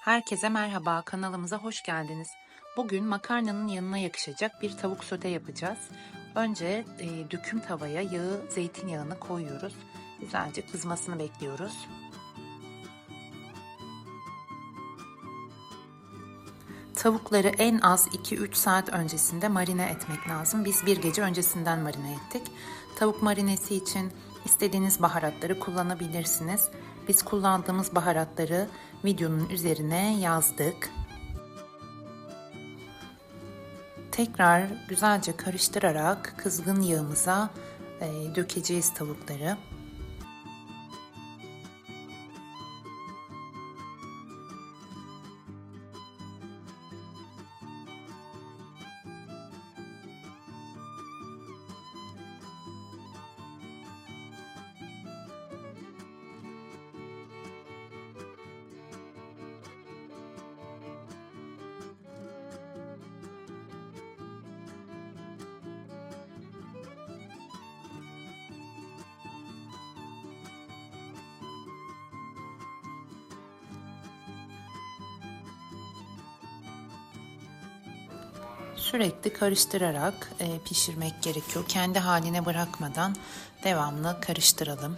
Herkese merhaba, kanalımıza hoş geldiniz. Bugün makarnanın yanına yakışacak bir tavuk sote yapacağız. Önce e, döküm tavaya yağı, zeytinyağını koyuyoruz. Güzelce kızmasını bekliyoruz. Tavukları en az 2-3 saat öncesinde marine etmek lazım. Biz bir gece öncesinden marine ettik. Tavuk marinesi için istediğiniz baharatları kullanabilirsiniz. Biz kullandığımız baharatları videonun üzerine yazdık. Tekrar güzelce karıştırarak kızgın yağımıza e, dökeceğiz tavukları. Sürekli karıştırarak e, pişirmek gerekiyor. Kendi haline bırakmadan devamlı karıştıralım.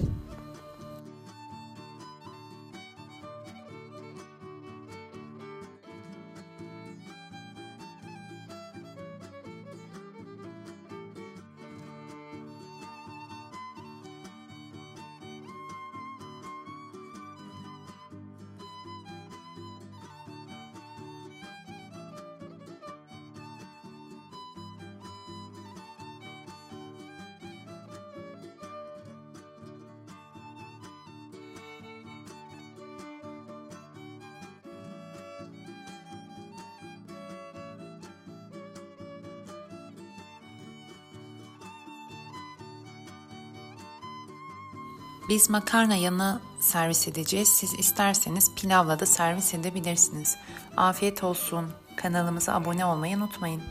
Biz makarna yanı servis edeceğiz. Siz isterseniz pilavla da servis edebilirsiniz. Afiyet olsun. Kanalımıza abone olmayı unutmayın.